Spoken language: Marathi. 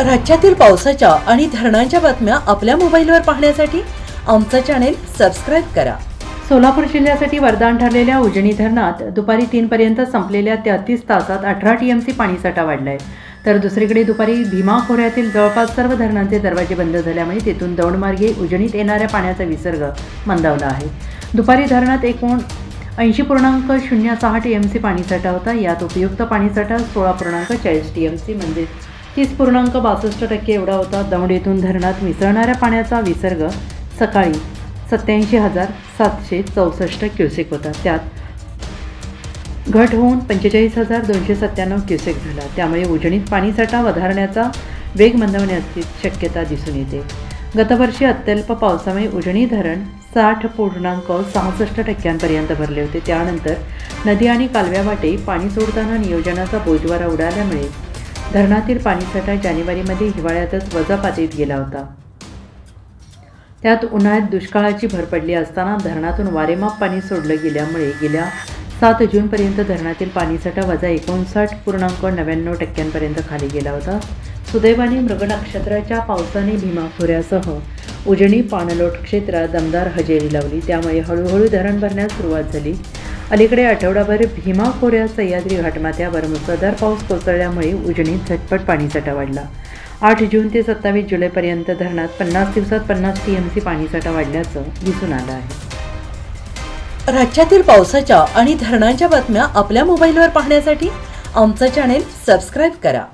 राज्यातील पावसाच्या आणि धरणांच्या बातम्या आपल्या मोबाईलवर पाहण्यासाठी आमचं चॅनेल सबस्क्राईब करा. सोलापूर जिल्ह्यासाठी वरदान ठरलेल्या उजनी धरणात दुपारी तीनपर्यंत संपलेल्या तेहतीस तासात अठरा टीएमसी पाणीसाठा वाढलाय. तर दुसरीकडे दुपारी भीमा खोऱ्यातील जवळपास सर्व धरणांचे दरवाजे बंद झाल्यामुळे तेथून दौंडमार्गे उजनीत येणाऱ्या पाण्याचा विसर्ग मंदावला आहे. दुपारी धरणात एकूण ऐंशी पूर्णांक शून्य सहा टी एम सी पाणीसाठा होता. यात उपयुक्त पाणीसाठा सोळा पूर्णांक चाळीस टी एम सी म्हणजे तीस पूर्णांक बासष्ट टक्के एवढा होता. दौंड येथून धरणात मिसळणाऱ्या पाण्याचा विसर्ग सकाळी सत्याऐंशी हजार सातशे चौसष्ट क्युसेक होता. त्यात घट होऊन पंचेचाळीस हजार दोनशे सत्त्याण्णव क्युसेक झाला. त्यामुळे उजणीत पाणीसाठा वधारण्याचा वेग मंदवण्याची शक्यता दिसून येते. गतवर्षी अत्यल्प पावसामुळे उजणी धरण साठ पूर्णांक सहासष्ट टक्क्यांपर्यंत भरले होते. त्यानंतर नदी आणि कालव्यावाटे पाणी सोडताना नियोजनाचा बोजवारा उडाल्यामुळे धरणातील पाणीसाठा जानेवारीमध्ये हिवाळ्यातच वजा पातळीत गेला होता. त्यात उन्हाळ्यात दुष्काळाची भर पडली असताना धरणातून वारेमाप पाणी सोडलं गेल्यामुळे गेल्या सात जूनपर्यंत धरणातील पाणीसाठा वजा एकोणसाठ पूर्णांक नव्याण्णव टक्क्यांपर्यंत खाली गेला होता. सुदैवाने मृग नक्षत्राच्या पावसाने भीमा खोऱ्यासह उजनी पाणलोट क्षेत्रात दमदार हजेरी लावली. त्यामुळे हळूहळू धरण भरण्यास सुरुवात झाली. अलीकडे आठवडाभर भीमा खोऱ्या सह्याद्री घाटमाथ्यावर मुसळधार पाऊस कोसळल्यामुळे उजनीत झटपट पाणीसाठा वाढला. आठ जून ते सत्तावीस जुलैपर्यंत धरणात पन्नास दिवसात पन्नास टी एम सी पाणीसाठा वाढल्याचं दिसून आलं आहे. राज्यातील पावसाच्या आणि धरणांच्या बातम्या आपल्या मोबाईलवर पाहण्यासाठी आमचं चॅनेल सबस्क्राईब करा.